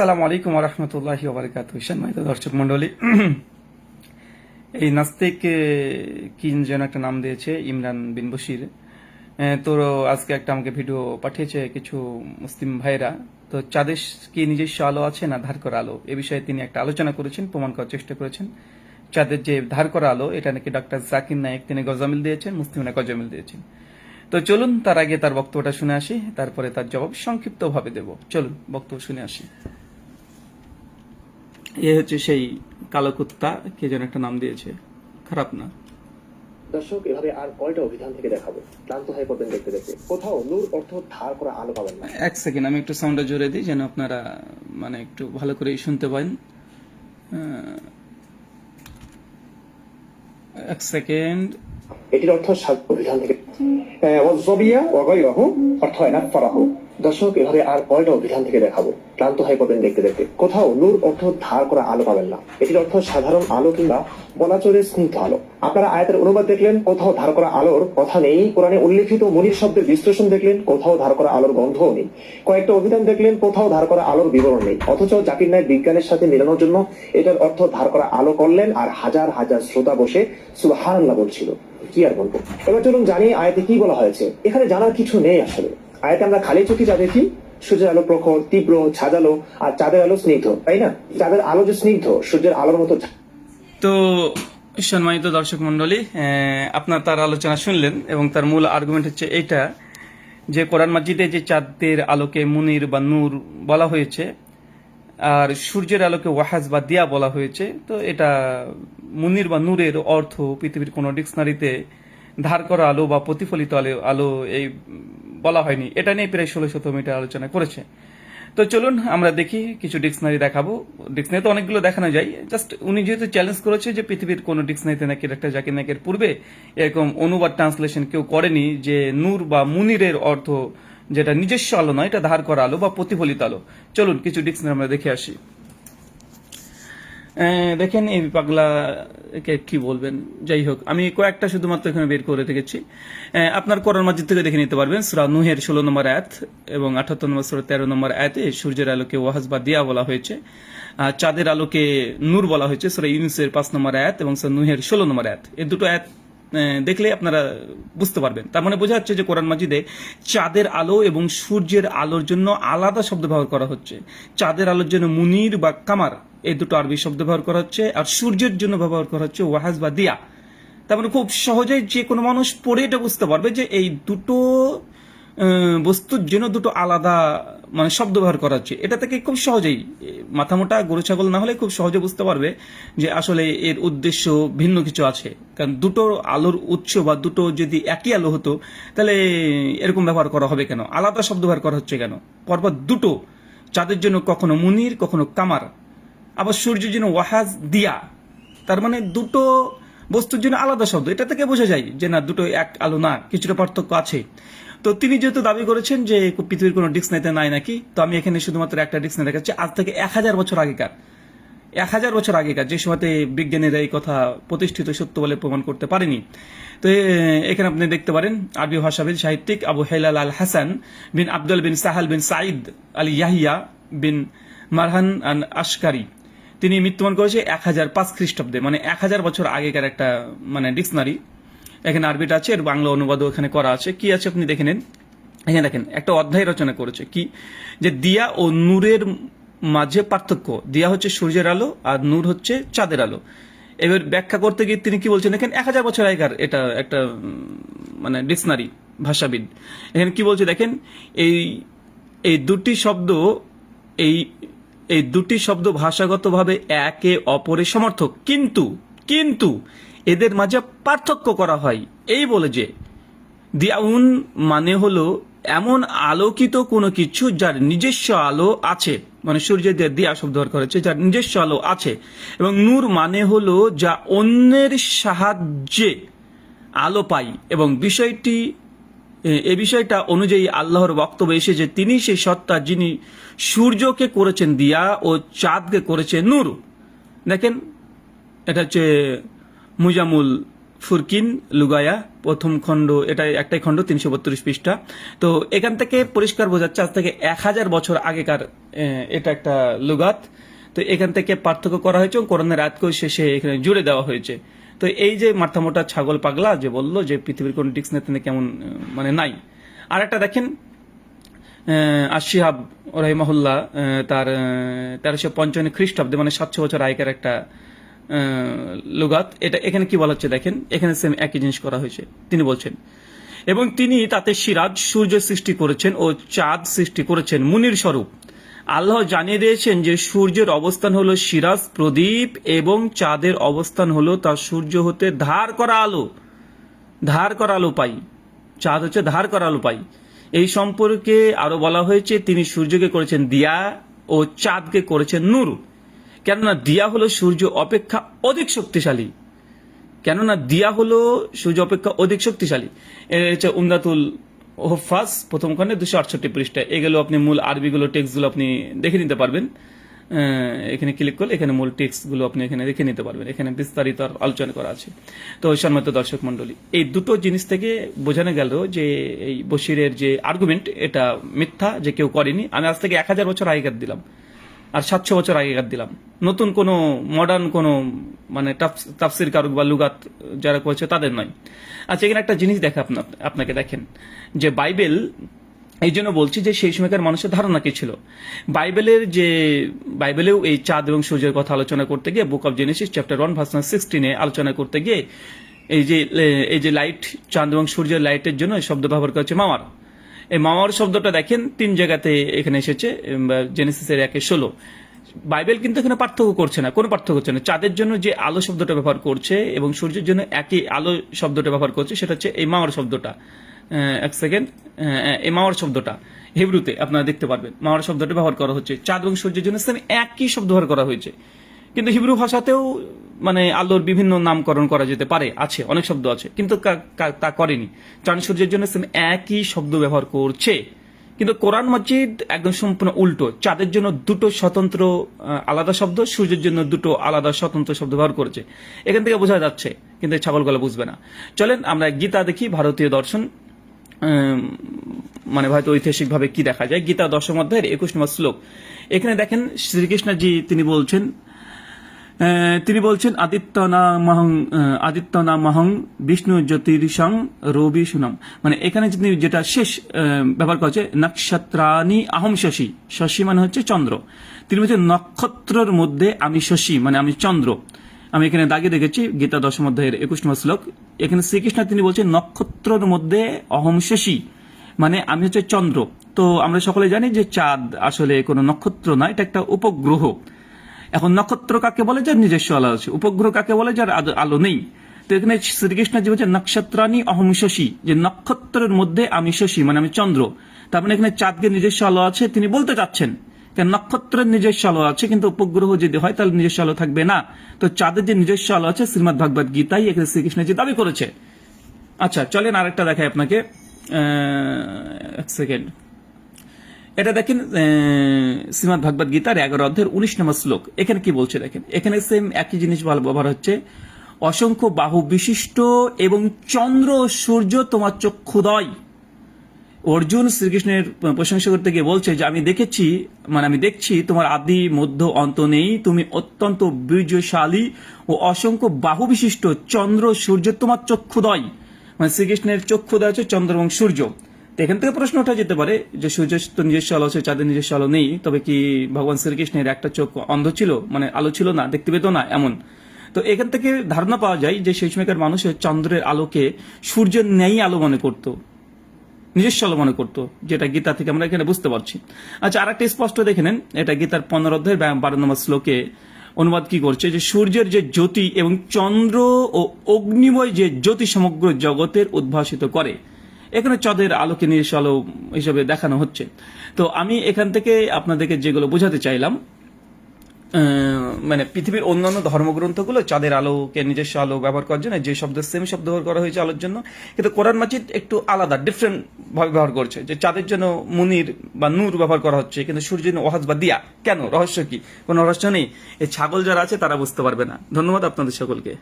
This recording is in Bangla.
আসসালামু আলাইকুম রহমতুল্লাহি ওবরাকাত দর্শক মন্ডলী এই নাস্তিক কি যেন একটা নাম দিয়েছে, ইমরান বিন বশির। তো আজকে একটা আমাকে ভিডিও পাঠিয়েছে কিছু মুসলিম ভাইরা তো চাঁদের কি নিজস্ব আলো আছে না ধার করা আলো? এ বিষয়ে তিনি একটা আলোচনা করেছেন, প্রমাণ করার চেষ্টা করেছেন। চাঁদের যে ধার করা আলো, এটা নাকি ডক্টর জাকির নায়েক তিনি গজামিল দিয়েছেন, মুসলিমরা গজামিল দিয়েছেন। তো চলুন তার আগে তার বক্তব্যটা শুনে আসি, তারপরে তার জবাব সংক্ষিপ্তভাবে দেব। চলুন বক্তব্য শুনে আসি। এ হচ্ছে সেই কালো কুত্তা কে যেন একটা নাম দিয়েছে। খারাপ না। দর্শক এভাবে আর কয়টা অভিধান থেকে দেখাবো? ক্লান্ত হয়ে পড়বেন দেখতে দেখতে। কোথাও নূর অর্থ ধার করা আলো পাবেন না। এক সেকেন্ড আমি একটু সাউন্ডটা জোরে দিই যেন আপনারা মানে একটু ভালো করে শুনতে পান আহ, এক সেকেন্ড। এটির অর্থ সাত অভিধান থেকে ওয়াজবিয়া ওয়াগাইরাহু অর্থ এনাফারাহু দর্শক, এভাবে আর কয়টা অভিধান থেকে দেখাবো। ক্লান্ত হয়ে পড়বেন দেখতে দেখতে। কোথাও নূর অর্থ ধার করা আলো পাবেন না। এটির অর্থ সাধারণ আলো কিংবা বলা চলে স্নিগ্ধ আলো। আপনারা আয়াতের অনুবাদ দেখলেন, কোথাও ধার করা আলোর কথা নেই। কোরআনে উল্লেখিত মনির শব্দের বিশ্লেষণ দেখলেন, কোথাও ধার করা আলোর গন্ধও নেই। কয়েকটা অভিধান দেখলেন, কোথাও ধার করা আলোর বিবরণ নেই। অথচ জাকির নায়ক বিজ্ঞানের সাথে মেলানোর জন্য এটার অর্থ ধার করা আলো করলেন আর হাজার হাজার শ্রোতা বসে সুবহানাল্লাহ বলছিল। কি আর বলব? এবার চলুন জানি আয়াতে কি বলা হয়েছে। এখানে জানার কিছু নেই আসলে। আয়াতে আমরা খালি চোখে যা দেখি, সূর্যের আলো প্রখর, তীব্র ছাজালো আর চাঁদের আলো স্নিগ্ধ, তাই না? চাঁদের আলো যে স্নিগ্ধ, সূর্যের আলোর মতো তো সম্মানিত দর্শক মন্ডলী আপনার তার আলোচনা শুনলেন এবং তার মূল আর্গুমেন্ট হচ্ছে এইটা যে কোরআন মাজিদে যে চাঁদের আলোকে মুনির বা নূর বলা হয়েছে আর সূর্যের আলোকে ওয়াহাজ বা দিয়া বলা হয়েছে, তো এটা মুনির বা নূরের অর্থ পৃথিবীর কোনো ডিকশনারিতে ধার করা আলো বা প্রতিফলিত আলো আলো এই বলা হয়নি। এটা নিয়ে প্রায় ষোলো শত মিটার আলোচনা করেছে। তো চলুন, আমরা দেখি, কিছু ডিকশনারি দেখাবো। ডিকশনারি তো অনেকগুলো দেখানো যায়। জাস্ট উনি যেহেতু চ্যালেঞ্জ করেছে যে পৃথিবীর কোনো ডিকশনারিতে নাকি একটা জাকির নাকের পূর্বে এরকম অনুবাদ ট্রান্সলেশন কেউ করেনি যে নূর বা মুনিরের অর্থ যেটা নিজস্ব আলো নয়, এটা ধার করা আলো বা প্রতিফলিত আলো। চলুন, কিছু ডিকশনারি আমরা দেখে আসি। দেখেন এই পাগলা কে বলবেন? যাই হোক, আমি কয়েকটা শুধুমাত্র এখানে বের করে রেখেছি আপনার করোনা মসজিদ থেকে দেখে নিতে পারবেন, সুরা নুহের ষোলো নম্বর আয়াত এবং আঠাত্তর নম্বর সুরা তেরো নম্বর আয়াতে সূর্যের আলোকে ওয়াহাজ বা দিয়া বলা হয়েছে আর চাঁদের আলোকে নূর বলা হয়েছে, সুরা ইউনিসের পাঁচ নম্বর আয়াত এবং সুরা নুহের ষোলো নম্বর আয়াত। এই দুটো আয়াত দেখলে আপনারা বুঝতে পারবেন। তার মানে বোঝা যাচ্ছে যে কোরআন মাজিদে চাঁদের আলো এবং সূর্যের আলোর জন্য আলাদা শব্দ ব্যবহার করা হচ্ছে। চাঁদের আলোর জন্য মুনির বা কামার এই দুটো আরবি শব্দ ব্যবহার করা হচ্ছে, আর সূর্যের জন্য ব্যবহার করা হচ্ছে ওয়াহাজ বা দিয়া। তার মানে খুব সহজেই যে কোনো মানুষ পড়ে এটা বুঝতে পারবে যে এই দুটো বস্তুর জন্য দুটো আলাদা মানে শব্দ ব্যবহার করা হচ্ছে। এটা থেকে খুব সহজেই মাথামোটা গরু, ছাগল না হলে খুব সহজে বুঝতে পারবে যে আসলে এর উদ্দেশ্য ভিন্ন কিছু আছে। কারণ দুটো আলোর উৎস বা দুটো যদি একই আলো হতো, তাহলে এরকম ব্যবহার করা হবে কেন? আলাদা শব্দ ব্যবহার করা হচ্ছে কেন? পরপর দুটো চাঁদের জন্য কখনো মুনির, কখনো কামার। আবার সূর্যের জন্য ওয়াহাজ দিয়া। তার মানে দুটো বস্তুর জন্য আলাদা শব্দ। এটা থেকে বোঝা যায় যে না, দুটো এক আলো না, কিছুটা পার্থক্য আছে। তো তিনি যেহেতু দাবি করেছেন যে পৃথিবীর কোনো ডিক্সনারিতে নাই নাকি, তো আমি এখানে শুধুমাত্র একটা ডিক্সনারি দেখাচ্ছি। আজ থেকে এক হাজার বছর আগেকার। এক হাজার বছর আগেকার, যে সময়তে বিজ্ঞানীরা এই কথা প্রতিষ্ঠিত সত্য বলে প্রমাণ করতে পারেনি। তো এখানে আপনি দেখতে পারেন আরবি ভাষাবিদ, সাহিত্যিক আবু হেলাল আল হাসান বিন আব্দুল বিন সাহাল বিন সাঈদ আল ইয়াহিয়া বিন মারহান আন আশকারি। তিনি মৃত্যুবরণ করেছে এক হাজার পাঁচ খ্রিস্টাব্দে মানে এক হাজার বছর আগেকার একটা মানে ডিকশনারি। এখানে আরবিটা আছে, এর বাংলা অনুবাদও এখানে করা আছে। কি আছে আপনি দেখে নেন। এখানে দেখেন, একটা অধ্যায় রচনা করেছে কি? যে দিয়া ও নূরের মাঝে পার্থক্য। দিয়া হচ্ছে সূর্যের আলো আর নূর হচ্ছে চাঁদের আলো। এবার ব্যাখ্যা করতে গিয়ে তিনি কি বলছেন? দেখেন, এক হাজার বছর আগেকার এটা, একটা মানে ডিকশনারি, ভাষাবিদ। এখানে কি বলছে দেখেন? এই এই দুটি শব্দ, এই এই দুটি শব্দ ভাষাগতভাবে একে অপরের সমর্থক। কিন্তু কিন্তু এদের মাঝে পার্থক্য করা হয়। এই বলে যে, দিয়াউন মানে হলো এমন আলোকিত কোনো কিছু যার নিজস্ব আলো আছে। মানে সূর্যের দিয়ে শব্দ করেছে যার নিজস্ব আলো আছে। এবং নূর মানে হলো যা অন্যের সাহায্যে আলো পাই এবং বিষয়টি এ- বিষয়টা অনুযায়ী আল্লাহর বক্তব্য এসে যে তিনি সেই সত্তা যিনি সূর্যকে করেছেন দিয়া ও চাঁদকে করেছেন নূর। দেখেন, এটা হচ্ছে মুজামুল ফুরকিন লুগায়া, প্রথম খণ্ড এটা একটাই খণ্ড, তিনশো বত্রিশ পৃষ্ঠা। তো এখান থেকে পরিষ্কার বোঝাচ্ছে আজ থেকে এক হাজার বছর আগেকার এটা একটা লুগাত। তো এখান থেকে পার্থক্য করা হয়েছে এবং কোরআনের আয়াতকে শেষে এখানে জুড়ে দেওয়া হয়েছে। তো এই যে মাথামোটা ছাগল পাগলা যে বলল যে পৃথিবীর কোন ডিক্সনারিতে কেমন মানে নাই। আর একটা দেখেন আশিহাব রহিমহল্লা তার তেরোশো পঞ্চান্ন খ্রিস্টাব্দে মানে সাতশো বছর আগেকার একটা লুগাত। এটা এখানে কি বলা হচ্ছে দেখেন? এখানে সেম একই জিনিস করা হয়েছে, তিনি বলছেন। এবং তিনি তাতে সিরাজ সূর্য সৃষ্টি করেছেন ও চাঁদ সৃষ্টি করেছেন, মুনির স্বরূপ। আল্লাহ জানিয়ে দিয়েছেন যে সূর্যের অবস্থান হলো সিরাজ, প্রদীপ এবং চাঁদের অবস্থান হলো তার সূর্য হতে ধার করা আলো। ধার করা আলো পাই। চাঁদ হচ্ছে ধার করা আলো পাই। এই সম্পর্কে আরও বলা হয়েছে, তিনি সূর্যকে করেছেন দিয়া ও চাঁদকে করেছেন নূর। কেননা দিয়া হলো সূর্য অপেক্ষা অধিক শক্তিশালী। কেননা দিয়া হলো সূর্য অপেক্ষা অধিক শক্তিশালী। এ হচ্ছে উমদাতুল হোফাস প্রথম খণ্ডে দুশো আটষট্টি পৃষ্ঠা এগুলো আপনি মূল আরবিগুলো টেক্সটগুলো আপনি দেখে নিতে পারবেন। এখানে ক্লিক করলে এখানে মূল টেক্সটগুলো আপনি এখানে দেখে নিতে পারবেন। এখানে বিস্তারিত আলোচনা করা আছে। তো সম্মানিত দর্শক মন্ডলী এই দুটো জিনিস থেকে বোঝানো গেল যে এই বশিরের যে আর্গুমেন্ট এটা মিথ্যা যে কেউ করেনি। আমি আজ থেকে এক হাজার বছর আগেকার দিলাম। আর সাতশো বছর আগেকার দিলাম। নতুন কোনো মডার্ন কোনো মানে তাফস- তাফসির কারক বা লুগাত যারা করেছে তাদের নয়। আচ্ছা এখানে একটা জিনিস দেখা আপনা- আপনাকে দেখেন। যে বাইবেল, এই জন্য বলছি যে সেই সময়কার মানুষের ধারণা কি ছিল? বাইবেলের যে, বাইবেলেও এই চাঁদ এবং সূর্যের কথা আলোচনা করতে গিয়ে book of Genesis chapter one verse সিক্সটিনে আলোচনা করতে গিয়ে এই যে এই যে লাইট চাঁদ এবং সূর্যের লাইটের জন্য শব্দ ব্যবহার করা হচ্ছে মামার। এই মামার শব্দটা দেখেন, তিন জায়গাতে এখানে এসেছে জেনেসিসের একে ষোলো। বাইবেল কিন্তু এখানে পার্থক্য করছে না। কোনো পার্থক্য করছে না। চাঁদের জন্য যে আলো শব্দটা ব্যবহার করছে এবং সূর্যের জন্য একই আলো শব্দটা ব্যবহার করছে, সেটা হচ্ছে এই মামার শব্দটা। এক সেকেন্ড এই মাওয়ার শব্দটা। হিব্রুতে আপনারা দেখতে পারবেন, মামার শব্দটা ব্যবহার করা হচ্ছে। চাঁদ এবং সূর্যের জন্য একই শব্দ ব্যবহার করা হয়েছে। কিন্তু হিব্রু ভাষাতেও মানে আলোর বিভিন্ন নামকরণ করা যেতে পারে, আছে, অনেক শব্দ আছে, কিন্তু তা করেনি। চাঁদ সূর্যের জন্য সেম একই শব্দ ব্যবহার করছে। কিন্তু কোরআন মসজিদ একদম সম্পূর্ণ উল্টো, চাঁদের জন্য দুটো স্বতন্ত্র আলাদা শব্দ, সূর্যের জন্য দুটো আলাদা স্বতন্ত্র শব্দ ব্যবহার করেছে। এখান থেকে বোঝা যাচ্ছে, কিন্তু এই ছাগলগুলো বুঝবে না। চলেন আমরা গীতা দেখি, ভারতীয় দর্শন। মানে হয়তো ঐতিহাসিকভাবে কি দেখা যায়। গীতা দশম অধ্যায়ের একুশ নম্বর শ্লোক। এখানে দেখেন শ্রীকৃষ্ণজি তিনি বলছেন তিনি বলছেন আদিত্য না আদিত্য বিষ্ণু জ্যোতির্ষং রবি সুনাম মানে এখানে যদি যেটা শেষ ব্যবহার করেছে নক্ষত্রানি আহম শশী। শশী মানে হচ্ছে চন্দ্র। তিনি বলছেন, নক্ষত্রের মধ্যে আমি শশী মানে আমি চন্দ্র। আমি এখানে দাগে দেখেছি, গীতা দশম অধ্যায়ের একুশ নম্বর শ্লোক। এখানে শ্রীকৃষ্ণ তিনি বলছেন, নক্ষত্রের মধ্যে অহম শশী মানে আমি হচ্ছে চন্দ্র। তো আমরা সকলে জানি যে চাঁদ আসলে কোনো নক্ষত্র না, এটা একটা উপগ্রহ। এখন নক্ষত্র কাকে বলে? যার নিজস্ব আলো আছে। উপগ্রহ কাকে বলে? যার আলো নেই। তো এখানে শ্রীকৃষ্ণ যে বলছে নক্ষত্রানি অহম শশী। যে নক্ষত্রের মধ্যে আমি শশী মানে আমি চন্দ্র। তার মানে এখানে চাঁদকে নিজস্ব আলো আছে, তিনি বলতে চাচ্ছেন। নক্ষত্রের নিজস্ব আলো আছে, কিন্তু উপগ্রহ যদি হয়, তাহলে নিজস্ব আলো থাকবে না। তো চাঁদের যে নিজস্ব আলো আছে, শ্রীমদ ভাগবত গীতাই এখানে শ্রীকৃষ্ণ যে দাবি করেছে। আচ্ছা চলেন আরেকটা দেখাই আপনাকে। এক সেকেন্ড। এটা দেখেন শ্রীমদ ভাগবত গীতার এগারো অধ্যায়ের উনিশ নম্বর শ্লোক। এখানে কি বলছে দেখেন? এখানে সেম একই জিনিস ভালো ব্যবহার হচ্ছে। অসংখ্য বাহু বিশিষ্ট এবং চন্দ্র সূর্য তোমার চক্ষুদয় অর্জুন শ্রীকৃষ্ণের প্রশংসা করতে গিয়ে বলছে যে, আমি দেখেছি মানে আমি দেখছি, তোমার আদি, মধ্য, অন্ত নেই। তুমি অত্যন্ত বীর্যশালী ও অসংখ্য বাহু বিশিষ্ট চন্দ্র সূর্য তোমার চক্ষুদয় মানে শ্রীকৃষ্ণের চক্ষুদয় হচ্ছে চন্দ্র এবং সূর্য। এখান থেকে প্রশ্ন ওঠা যেতে পারে যে সূর্য তো নিজস্ব আলো আছে, চাঁদের নিজস্ব আলো নেই, তবে কি ভগবান শ্রীকৃষ্ণের একটা চোখ অন্ধ ছিল? মানে আলো ছিল না, দেখতে পেত না, এমন। তো এখান থেকে ধারণা পাওয়া যায় যে সেই সময়কার মানুষের চন্দ্রের আলোকে সূর্যের ন্যায় আলো মনে করতো, নিজস্ব আলো মনে করতো, যেটা গীতা থেকে আমরা এখানে বুঝতে পারছি। আচ্ছা আর একটা স্পষ্ট দেখে নেন, এটা গীতার পনেরো অধ্যায়ের বারো নম্বর শ্লোকে অনুবাদ কি করছে যে সূর্যের যে জ্যোতি এবং চন্দ্র ও অগ্নিময় যে জ্যোতি সমগ্র জগতের উদ্ভাসিত করে এখানে চাঁদের আলোকে নিজস্ব আলো হিসেবে দেখানো হচ্ছে। তো আমি এখান থেকে আপনাদেরকে যেগুলো বোঝাতে চাইলাম মানে পৃথিবীর অন্যান্য ধর্মগ্রন্থগুলো চাঁদের আলোকে নিজস্ব আলো ব্যবহার করার জন্য, যে শব্দ, সেম শব্দ ব্যবহার করা হয়েছে আলোর জন্য, কিন্তু কোরআন মাজিদ একটু আলাদা ডিফারেন্ট ভাবে ব্যবহার করছে। যে চাঁদের জন্য মুনির বা নূর ব্যবহার করা হচ্ছে, কিন্তু সূর্যের ওহাজ বা দিয়া। কেন? রহস্য কি? কোনো রহস্য নেই? এই ছাগল যারা আছে, তারা বুঝতে পারবে না। ধন্যবাদ আপনাদের সকলকে।